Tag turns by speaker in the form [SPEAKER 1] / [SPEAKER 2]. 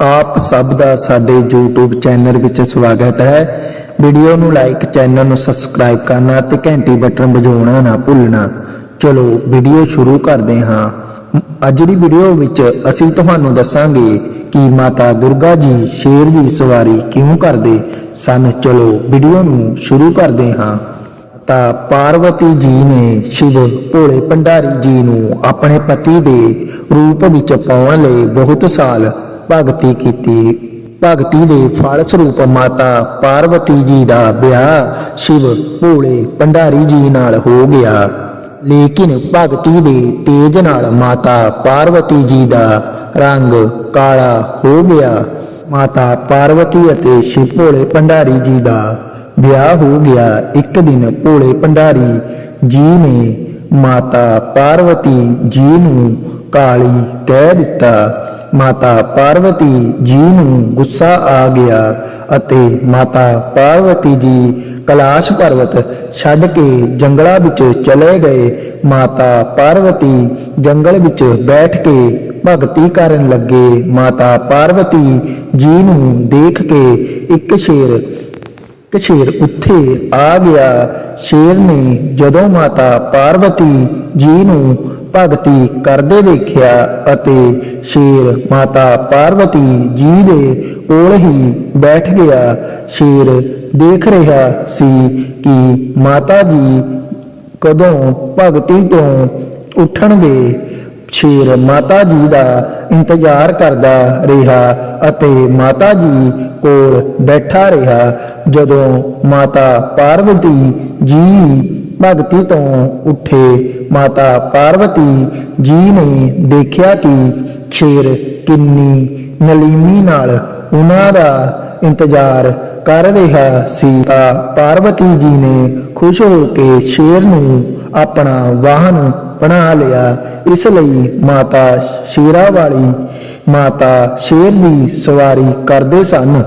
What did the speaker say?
[SPEAKER 1] ਆਪ ਸਭ ਦਾ ਸਾਡੇ YouTube ਚੈਨਲ ਵਿੱਚ ਸਵਾਗਤ ਹੈ। ਵੀਡੀਓ ਨੂੰ ਲਾਈਕ ਚੈਨਲ ਨੂੰ ਸਬਸਕ੍ਰਾਈਬ ਕਰਨਾ ਤੇ ਘੰਟੀ ਬਟਨ ਵਜਾਉਣਾ ਨਾ ਭੁੱਲਣਾ। ਚਲੋ, ਵੀਡੀਓ ਸ਼ੁਰੂ ਕਰਦੇ ਹਾਂ। ਅੱਜ ਦੀ ਵੀਡੀਓ ਵਿੱਚ ਅਸੀਂ ਤੁਹਾਨੂੰ ਦੱਸਾਂਗੇ ਕਿ ਮਾਤਾ ਦੁਰਗਾ ਜੀ ਸ਼ੇਰ ਦੀ ਸਵਾਰੀ ਕਿਉਂ ਕਰਦੇ ਸਨ। ਚਲੋ, ਵੀਡੀਓ ਨੂੰ ਸ਼ੁਰੂ ਕਰਦੇ ਹਾਂ। ਤਾਂ ਪਾਰਵਤੀ ਜੀ ਨੇ ਸ਼ਿਵ ਭੋਲੇ ਭੰਡਾਰੀ ਜੀ ਨੂੰ ਆਪਣੇ ਪਤੀ ਦੇ ਰੂਪ ਵਿੱਚ ਪਾਉਣ ਲਈ ਬਹੁਤ ਸਾਲ ਭਗਤੀ ਕੀਤੀ। ਭਗਤੀ ਦੇ ਫਲ ਸਰੂਪ ਮਾਤਾ ਪਾਰਵਤੀ ਜੀ ਦਾ ਵਿਆਹ ਸ਼ਿਵ ਭੋਲੇ ਭੰਡਾਰੀ ਜੀ ਨਾਲ ਹੋ ਗਿਆ। ਲੇਕਿਨ ਭਗਤੀ ਦੇ ਤੇਜ ਨਾਲ ਮਾਤਾ ਪਾਰਵਤੀ ਜੀ ਦਾ ਰੰਗ ਕਾਲਾ ਹੋ ਗਿਆ। ਮਾਤਾ ਪਾਰਵਤੀ ਅਤੇ ਸ਼ਿਵ ਭੋਲੇ ਭੰਡਾਰੀ ਜੀ ਦਾ ਵਿਆਹ ਹੋ ਗਿਆ। ਇੱਕ ਦਿਨ ਭੋਲੇ ਭੰਡਾਰੀ ਜੀ ਨੇ ਮਾਤਾ ਪਾਰਵਤੀ ਜੀ ਨੂੰ ਕਾਲੀ ਕਹਿ ਦਿੱਤਾ। ਮਾਤਾ ਪਾਰਵਤੀ ਜੀ ਨੂੰ ਗੁੱਸਾ ਆ ਗਿਆ ਅਤੇ ਮਾਤਾ ਪਾਰਵਤੀ ਜੀ ਕਲਾਸ਼ ਪਰਵਤ ਛੱਡ ਕੇ ਜੰਗਲਾਂ ਵਿੱਚ ਚਲੇ ਗਏ। ਮਾਤਾ ਪਾਰਵਤੀ ਜੰਗਲ ਵਿੱਚ ਬੈਠ ਕੇ ਭਗਤੀ ਕਰਨ ਲੱਗੇ। ਮਾਤਾ ਪਾਰਵਤੀ ਜੀ ਨੂੰ ਦੇਖ ਕੇ ਇੱਕ ਸ਼ੇਰ ਇੱਕ ਸ਼ੇਰ ਉੱਥੇ ਆ ਗਿਆ। ਸ਼ੇਰ ਨੇ ਜਦੋਂ ਮਾਤਾ ਪਾਰਵਤੀ ਜੀ ਨੂੰ ਭਗਤੀ ਕਰਦੇ ਦੇਖਿਆ ਅਤੇ ਸ਼ੇਰ ਮਾਤਾ ਪਾਰਵਤੀ ਜੀ ਦੇ ਕੋਲ ਹੀ ਬੈਠ ਗਿਆ। ਸ਼ੇਰ ਦੇਖ ਰਿਹਾ ਸੀ ਕਿ ਮਾਤਾ ਜੀ ਕਦੋਂ ਭਗਤੀ ਤੋਂ ਉੱਠਣਗੇ। ਸ਼ੇਰ ਮਾਤਾ ਜੀ ਦਾ ਇੰਤਜ਼ਾਰ ਕਰਦਾ ਰਿਹਾ ਅਤੇ ਮਾਤਾ ਜੀ ਕੋਲ ਬੈਠਾ ਰਿਹਾ। ਜਦੋਂ ਮਾਤਾ ਪਾਰਵਤੀ ਜੀ ਭਗਤੀ ਤੋਂ ਉੱਠੇ ਮਾਤਾ ਪਾਰਵਤੀ ਜੀ ਨੇ ਦੇਖਿਆ ਕਿ ਸ਼ੇਰ ਕਿੰਨੀ ਨਲੀਮੀ ਨਾਲ ਉਹਨਾਂ ਦਾ ਇੰਤਜ਼ਾਰ ਕਰ ਰਿਹਾ ਸੀ। ਤਾਂ ਪਾਰਵਤੀ ਜੀ ਨੇ ਖੁਸ਼ ਹੋ ਕੇ ਸ਼ੇਰ ਨੂੰ ਆਪਣਾ ਵਾਹਨ ਬਣਾ ਲਿਆ। ਇਸ ਲਈ ਮਾਤਾ ਸ਼ੇਰਾ ਵਾਲੀ ਮਾਤਾ ਸ਼ੇਰ ਦੀ ਸਵਾਰੀ ਕਰਦੇ ਸਨ।